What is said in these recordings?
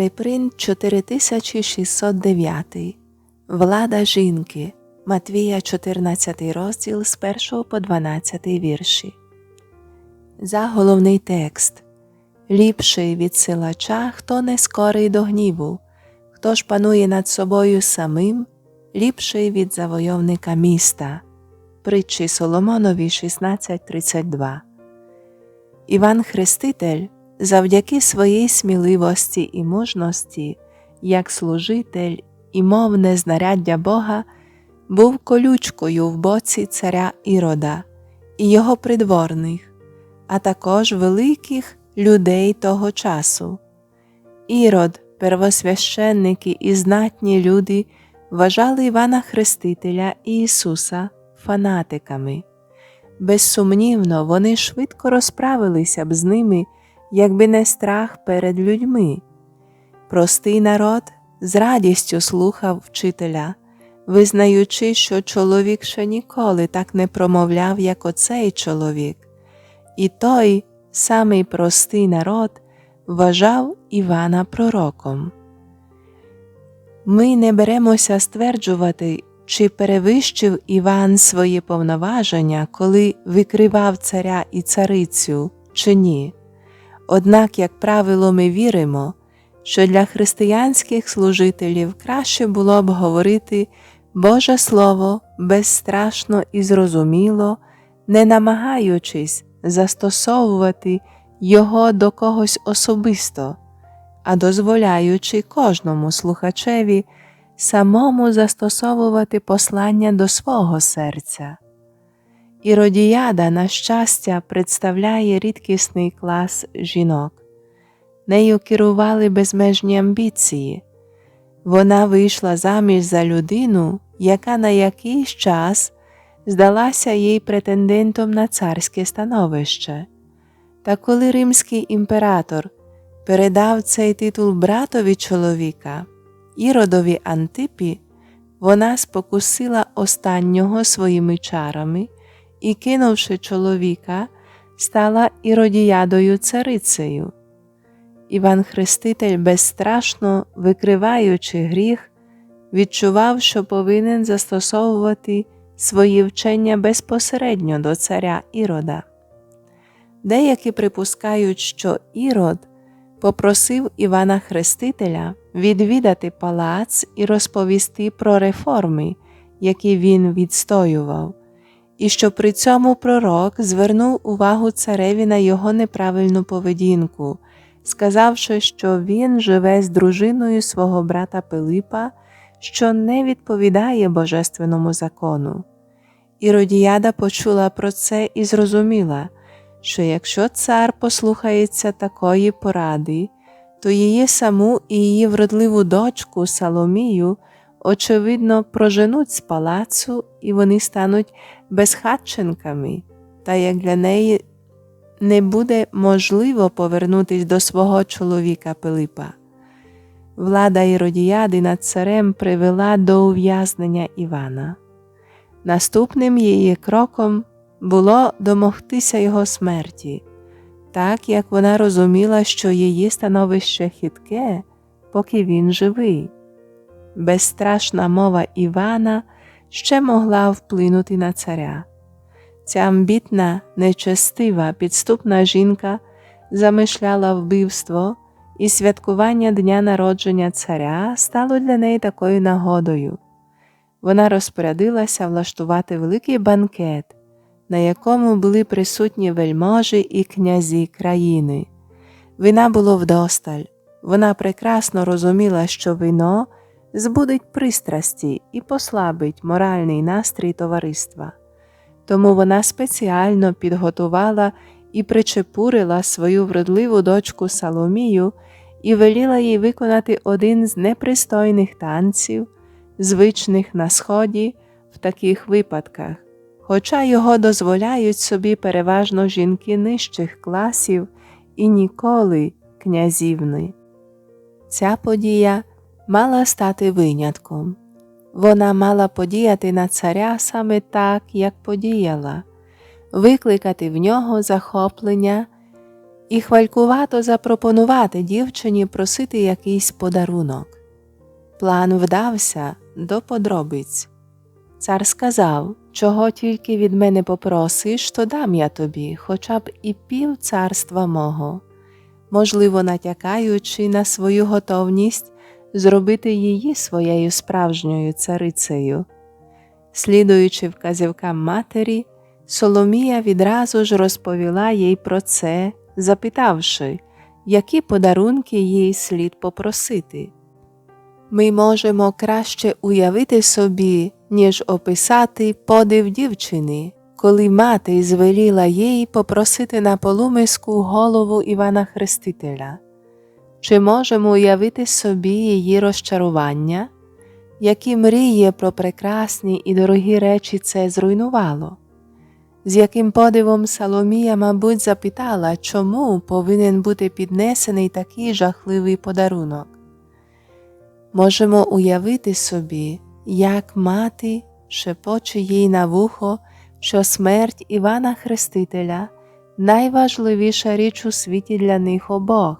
Репринт 4609. Влада жінки. Матвія 14 розділ з 1 по 12 вірші. Заголовний текст. Ліпший від силача, хто не скорий до гніву, хто ж панує над собою самим, ліпший від завойовника міста. Притчі Соломонові 16.32. Іван Хреститель завдяки своїй сміливості і мужності, як служитель і мовне знаряддя Бога, був колючкою в боці царя Ірода і його придворних, а також великих людей того часу. Ірод, первосвященники і знатні люди вважали Івана Хрестителя і Ісуса фанатиками. Безсумнівно, вони швидко розправилися б з ними, якби не страх перед людьми. Простий народ з радістю слухав вчителя, визнаючи, що чоловік ще ніколи так не промовляв, як оцей чоловік, і той самий простий народ вважав Івана пророком. Ми не беремося стверджувати, чи перевищив Іван свої повноваження, коли викривав царя і царицю, чи ні. Однак, як правило, ми віримо, що для християнських служителів краще було б говорити Боже Слово безстрашно і зрозуміло, не намагаючись застосовувати його до когось особисто, а дозволяючи кожному слухачеві самому застосовувати послання до свого серця. Іродіяда, на щастя, представляє рідкісний клас жінок. Нею керували безмежні амбіції. Вона вийшла заміж за людину, яка на якийсь час здалася їй претендентом на царське становище. Та коли римський імператор передав цей титул братові чоловіка, Іродові Антипі, вона спокусила останнього своїми чарами і, кинувши чоловіка, стала іродіядою царицею. Іван Хреститель, безстрашно викриваючи гріх, відчував, що повинен застосовувати свої вчення безпосередньо до царя Ірода. Деякі припускають, що Ірод попросив Івана Хрестителя відвідати палац і розповісти про реформи, які він відстоював, і що при цьому пророк звернув увагу цареві на його неправильну поведінку, сказавши, що він живе з дружиною свого брата Пилипа, що не відповідає Божественному закону. Іродіяда почула про це і зрозуміла, що якщо цар послухається такої поради, то її саму і її вродливу дочку Саломію, очевидно, проженуть з палацу і вони стануть безхатченками, та як для неї не буде можливо повернутись до свого чоловіка Пилипа. Влада Іродіяди над царем привела до ув'язнення Івана. Наступним її кроком було домогтися його смерті, так як вона розуміла, що її становище хитке, поки він живий. Безстрашна мова Івана ще могла вплинути на царя. Ця амбітна, нечестива, підступна жінка замишляла вбивство, і святкування дня народження царя стало для неї такою нагодою. Вона розпорядилася влаштувати великий банкет, на якому були присутні вельможі і князі країни. Вина було вдосталь. Вона прекрасно розуміла, що вино збудить пристрасті і послабить моральний настрій товариства. Тому вона спеціально підготувала і причепурила свою вродливу дочку Саломію і веліла їй виконати один з непристойних танців, звичних на сході в таких випадках, хоча його дозволяють собі переважно жінки нижчих класів і ніколи князівни. Ця подія мала стати винятком. Вона мала подіяти на царя саме так, як подіяла, викликати в нього захоплення і хвалькувато запропонувати дівчині просити якийсь подарунок. План вдався до подробиць. Цар сказав, чого тільки від мене попросиш, то дам я тобі, хоча б і пів царства мого, можливо, натякаючи на свою готовність зробити її своєю справжньою царицею. Слідуючи вказівкам матері, Соломія відразу ж розповіла їй про це, запитавши, які подарунки їй слід попросити. Ми можемо краще уявити собі, ніж описати подив дівчини, коли мати звеліла їй попросити на полумиску голову Івана Хрестителя. Чи можемо уявити собі її розчарування, які мріє про прекрасні і дорогі речі це зруйнувало? З яким подивом Соломія, мабуть, запитала, чому повинен бути піднесений такий жахливий подарунок. Можемо уявити собі, як мати шепоче їй на вухо, що смерть Івана Хрестителя найважливіша річ у світі для них обох,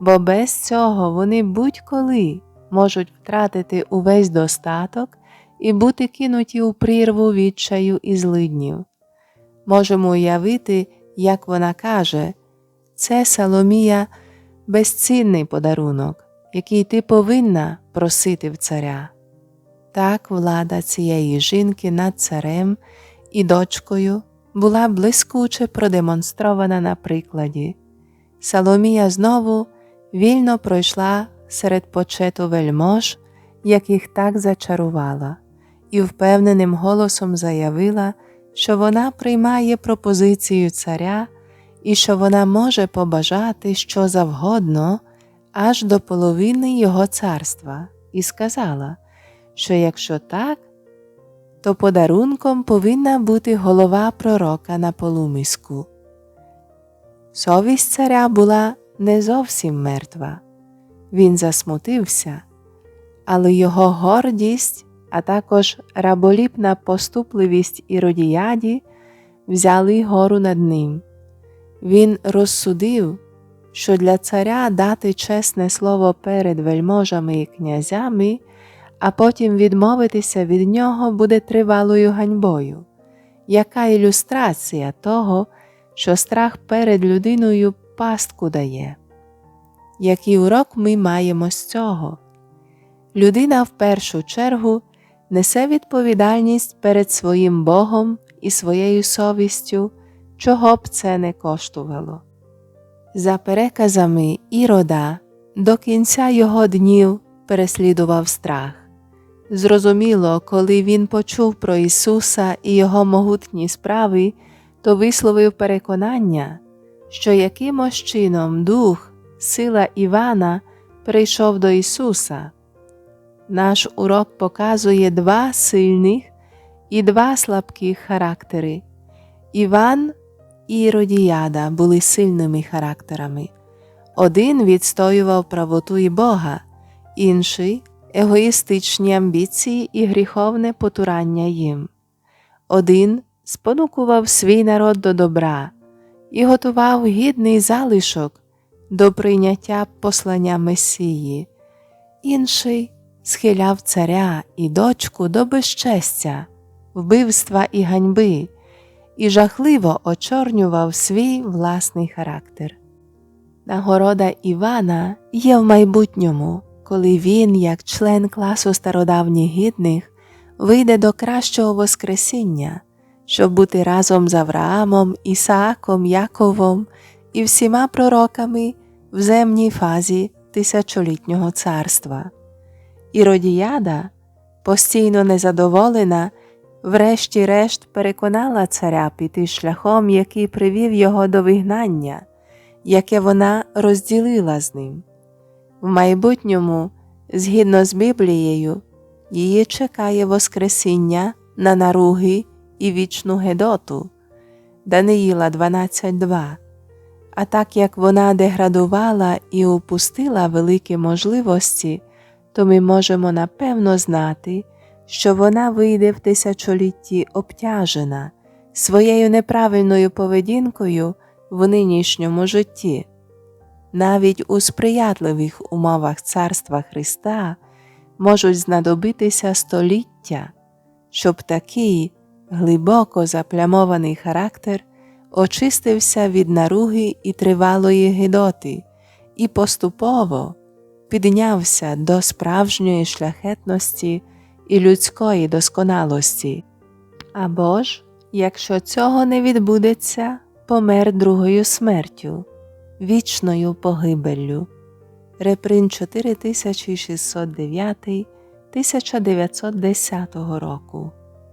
бо без цього вони будь-коли можуть втратити увесь достаток і бути кинуті у прірву відчаю і злиднів. Можемо уявити, як вона каже, це Соломія безцінний подарунок, який ти повинна просити в царя. Так влада цієї жінки над царем і дочкою була блискуче продемонстрована на прикладі. Соломія знову вільно пройшла серед почету вельмож, яких так зачарувала, і впевненим голосом заявила, що вона приймає пропозицію царя і що вона може побажати що завгодно аж до половини його царства, і сказала, що якщо так, то подарунком повинна бути голова пророка на полумиску. Совість царя була не зовсім мертва. Він засмутився, але його гордість, а також раболіпна поступливість іродіяді взяли гору над ним. Він розсудив, що для царя дати чесне слово перед вельможами і князями, а потім відмовитися від нього буде тривалою ганьбою, яка ілюстрація того, що страх перед людиною пастку дає. Який урок ми маємо з цього? Людина в першу чергу несе відповідальність перед своїм Богом і своєю совістю, чого б це не коштувало. За переказами Ірода, до кінця його днів переслідував страх. Зрозуміло, коли він почув про Ісуса і Його могутні справи, то висловив переконання, що якимось чином дух, сила Івана прийшов до Ісуса. Наш урок показує два сильних і два слабких характери. Іван і Іродіяда були сильними характерами. Один відстоював правоту і Бога, інший егоїстичні амбіції і гріховне потурання їм. Один спонукував свій народ до добра і готував гідний залишок до прийняття послання Месії, інший схиляв царя і дочку до безчестя, вбивства і ганьби і жахливо очорнював свій власний характер. Нагорода Івана є в майбутньому, коли він, як член класу стародавніх гідних, вийде до кращого Воскресіння, щоб бути разом з Авраамом, Ісааком, Яковом і всіма пророками в земній фазі тисячолітнього царства. Іродіяда, постійно незадоволена, врешті-решт переконала царя піти шляхом, який привів його до вигнання, яке вона розділила з ним. В майбутньому, згідно з Біблією, її чекає Воскресіння на наруги і вічну Гедоту Даниїла 12.2. А так як вона деградувала і упустила великі можливості, то ми можемо напевно знати, що вона вийде в тисячолітті обтяжена своєю неправильною поведінкою в нинішньому житті. Навіть у сприятливих умовах Царства Христа можуть знадобитися століття, щоб такий глибоко заплямований характер очистився від наруги і тривалої гидоти і поступово піднявся до справжньої шляхетності і людської досконалості. Або ж, якщо цього не відбудеться, помер другою смертю, вічною погибеллю. Реприн 4609 1910 року.